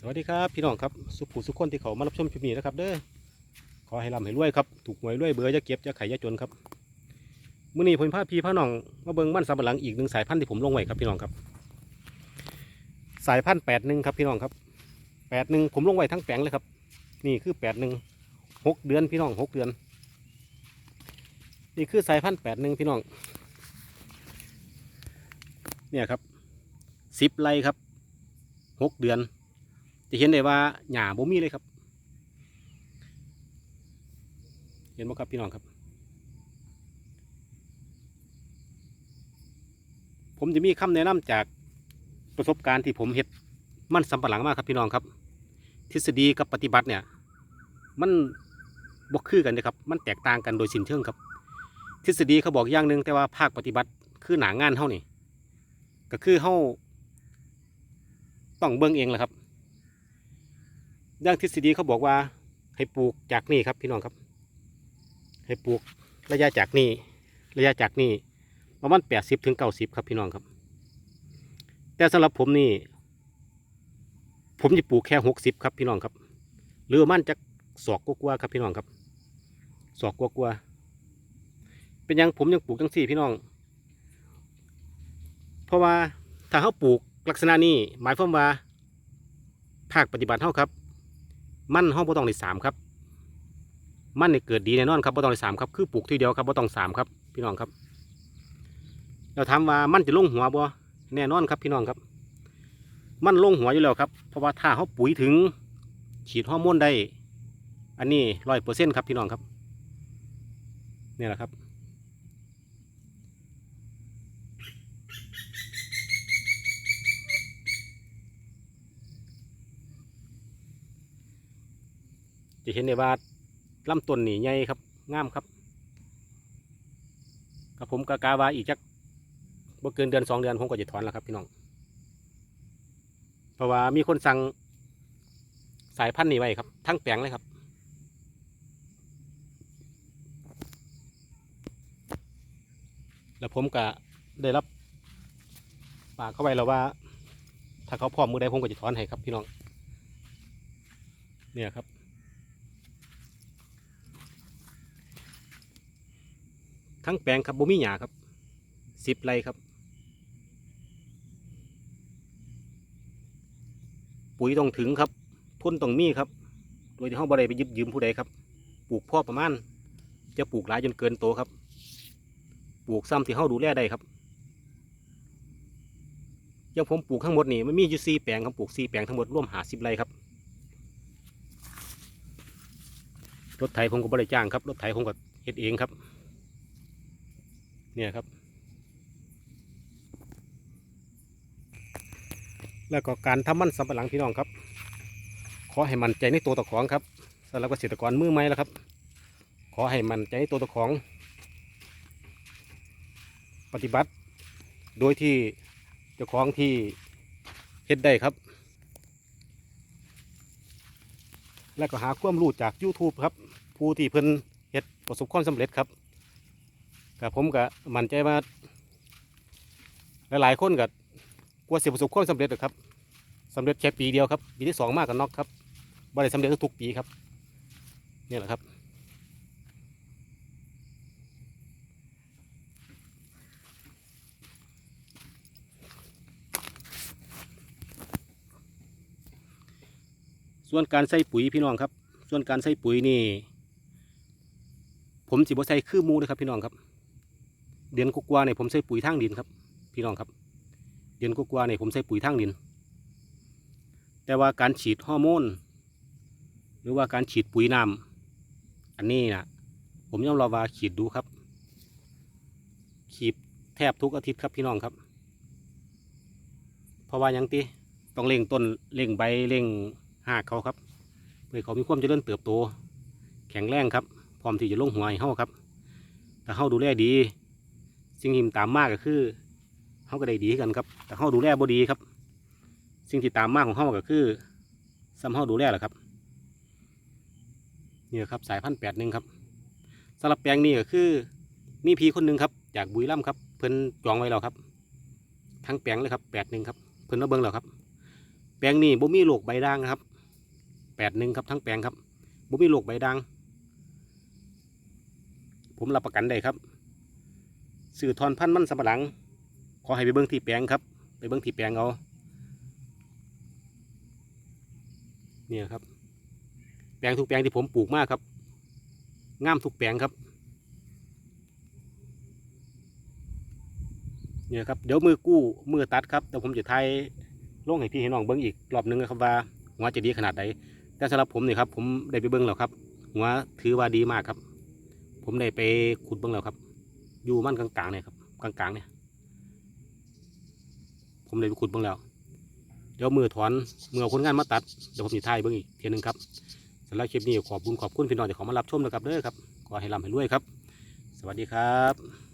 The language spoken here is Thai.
สวัสดีครับพี่น้องครับสุขผู้สุขคนที่เขามารับชมคลิปนี้นะครับ เด้อขอให้ร่ำให้รวยครับถูกหวยรวยเบอร์จะเก็บจะไขจะจนครับมื้อนี้ผมพาพี่พาน้องมาเบิ่งมันสำปะหลังอีกหนึ่งสายพันธุ์ที่ผมลงไว้ครับพี่น้องครับ สายพันธุ์แปดหนึ่งครับพี่น้องครับแปดหนึ่งผมลงไว้ทั้งแปลงเลยครับ นี่คือแปดหนึ่งหกเดือนพี่น้องหกเดือน นี่คือสายพันธุ์แปดหนึ่งพี่น้อง เนี่ยครับสิบไร่ครับหกเดือน จะเห็นได้ว่าหญ้าบ่มีเลยครับ เห็นไหมครับพี่น้องครับ ผมจะมีคำแนะนำจากประสบการณ์ที่ผมเห็ดมันสำปะหลังมากครับพี่น้องครับ ทฤษฎีกับปฏิบัติเนี่ย มันบกคือกันนะครับ มันแตกต่างกันโดยสิ้นเชิงครับ ทฤษฎีเขาบอกอย่างหนึ่งแต่ว่าภาคปฏิบัติคือหนางานเท่านี่ก็คือเฮาต้องเบิ่งเองแหละครับ อย่างทฤษฎีเขาบอกว่า ให้ปลูกจากนี่ครับพี่น้องครับ ให้ปลูกระยะจากนี่ระยะจากนี่ประมาณแปดสิบถึงเก้าสิบครับพี่น้องครับ แต่สำหรับผมนี่ ผมจะปลูกแค่หกสิบครับพี่น้องครับหรือว่ามันจะศอกกว่าๆครับพี่น้องครับศอกกว่าๆเป็นยังผมยังปลูกจังสี่พี่น้อง เพราะว่าถ้าเขาปลูกลักษณะนี้หมายความว่าภาคปฏิบัติเท่าครับ มันห้องบ่ต้องได้สามครับ มันเนี่เกิดดีแน่นอนครับบ่ต้องได้สามครับคือปลูกทีเดียวครับบ่ต้องสามครับ พี่น้องครับเราถามว่ามันจะลงหัวบ่แน่นอนครับพี่น้องครับ มันลงหัวอยู่แล้วครับ เพราะว่าถ้าเขาปุ๋ยถึง ฉีดฮอร์โมนได้ อันนี้ร้อยเปอร์เซ็นต์ครับพี่น้องครับ นี่แหละครับ จะเห็นได้ว่าลำต้นนี่ใหญ่ครับงามครับกับผมกากาวาอีกจักบ่เกินเดือนสองเดือนผมก็จะถอนแล้วครับพี่น้องเพราะว่ามีคนสั่งสายพันธุ์นี้ไว้ครับ ทั้งแปลงเลยครับ แล้วผมก็ได้รับปากเข้าไปแล้วว่า ถ้าเขาพร้อมมือใดผมก็จะถอนให้ครับพี่น้อง เนี่ยครับ ทั้งแปลงครับบ่มีหญ้าครับสิบไรครับ ปุ๋ยต้องถึงครับพ่นต้องมีครับ โดยที่ห้องบ่ได้ไปยึดยืมผู้ใดครับ ปลูกพ่อประมาณ จะปลูกหลายจนเกินโตครับ ปลูกซ้ำที่เฮาดูแลได้ครับย่างผมปลูกทั้งหมดนี่มันมีอยู่สี่แปลงครับปลูกสี่แปลงทั้งหมดร่วมหาสิบไรครับรถไถผมก็บริจ้างครับรถไถผมก็เฮ็ดเองครับ เนี่ยครับ แล้วก็การทำมันสำปะหลังพี่น้องครับ ขอให้มันใจในตัวตะของครับสำหรับเกษตรกรมือใหม่แล้วครับ ขอให้มันใจในตัวตะของ ปฏิบัติ โดยที่เจ้าของที่เฮ็ดได้ครับ แล้วก็หาความรู้จาก YouTube ครับ ผู้ที่เพิ่นเฮ็ดประสบความสำเร็จครับ กับผมก็มั่นใจว่าหลายๆคนก็กลัวเสียประสบความสำเร็จหรอกครับสำเร็จแค่ปีเดียวครับปีที่สองมากกับน็อกครับบ่ได้สำเร็จทุกปีครับนี่แหละครับส่วนการใส่ปุ๋ยพี่น้องครับ ส่วนการใส่ปุ๋ยนี่ ผมสิบ่ใส่คือมูเลยครับพี่น้องครับ เดือนกว่าเนี่ยผมใส่ปุ๋ยทางดินครับ พี่น้องครับ เดือนกว่าเนี่ยผมใส่ปุ๋ยทางดิน แต่ว่าการฉีดฮอร์โมนหรือว่าการฉีดปุ๋ยน้ำอันนี้นะผมยอมรับว่าฉีดดูครับฉีดแทบทุกอาทิตย์ครับพี่น้องครับ เพราะว่ายังติต้องเร่งต้นเร่งใบเร่งหากเขาครับเพื่อเขามีความเจริญเติบโต แข็งแรงครับ พร้อมที่จะลงหัวให้เฮาครับ แต่เฮาดูแลดี สิ่งที่ตามมากก็คือเฮาก็ได้ดีกันครับ แต่เฮาดูแลบ่ดีครับ สิ่งที่ตามมากของเฮาก็คือซ้ำเฮาดูแลแหละครับนี่ครับสายพันธุ์แปดหนึ่งครับสำหรับแปลงนี้ก็คือมีพีคนหนึ่งครับ จากบุรีรัมย์ครับ เพิ่นจองไว้แล้วครับ ทั้งแปลงเลยครับแปดหนึ่งครับเพิ่นมาเบิ่งแล้วครับ แปลงนี้บ่มีโรคใบด่างนะครับแปดหนึ่งครับทั้งแปลงครับบ่มีโรคใบด่างผมรับประกันได้ครับ สื่อทอนพันธุ์มันสำปะหลัง ขอให้ไปเบิ้งที่แปลงครับ ไปเบิ้งที่แปลงเอาเนี่ยครับ แปลงทุกแปลงที่ผมปลูกมากครับงามทุกแปลงครับเนี่ยครับเดี๋ยวมือกู้มือตัดครับเดี๋ยวผมจะไทยลงให้พี่ให้น้องเบิ้งอีกรอบหนึงนะครับว่าหัวจะดีขนาดไหนแต่สำหรับผมเนี่ยครับ ผมได้ไปเบิ้งแล้วครับ หัวถือว่าดีมากครับ ผมได้ไปขุดเบิ้งแล้วครับ อยู่มันกลางๆเนี่ยครับกลางๆเนี่ย ผมเลยไปขุดเบิ้งแล้ว เดี๋ยวมือถอนมือเอคนงานมาตัดเดี๋ยวผมจะถ่ายเบิ้งอีกเทียหนึงครับสำหรับคลิปนี้ขอบคุณขอบคุณพี่น้องที่เขามารับชมนะครับเด้อครับขอให้ร่ำให้รวยครับ สวัสดีครับ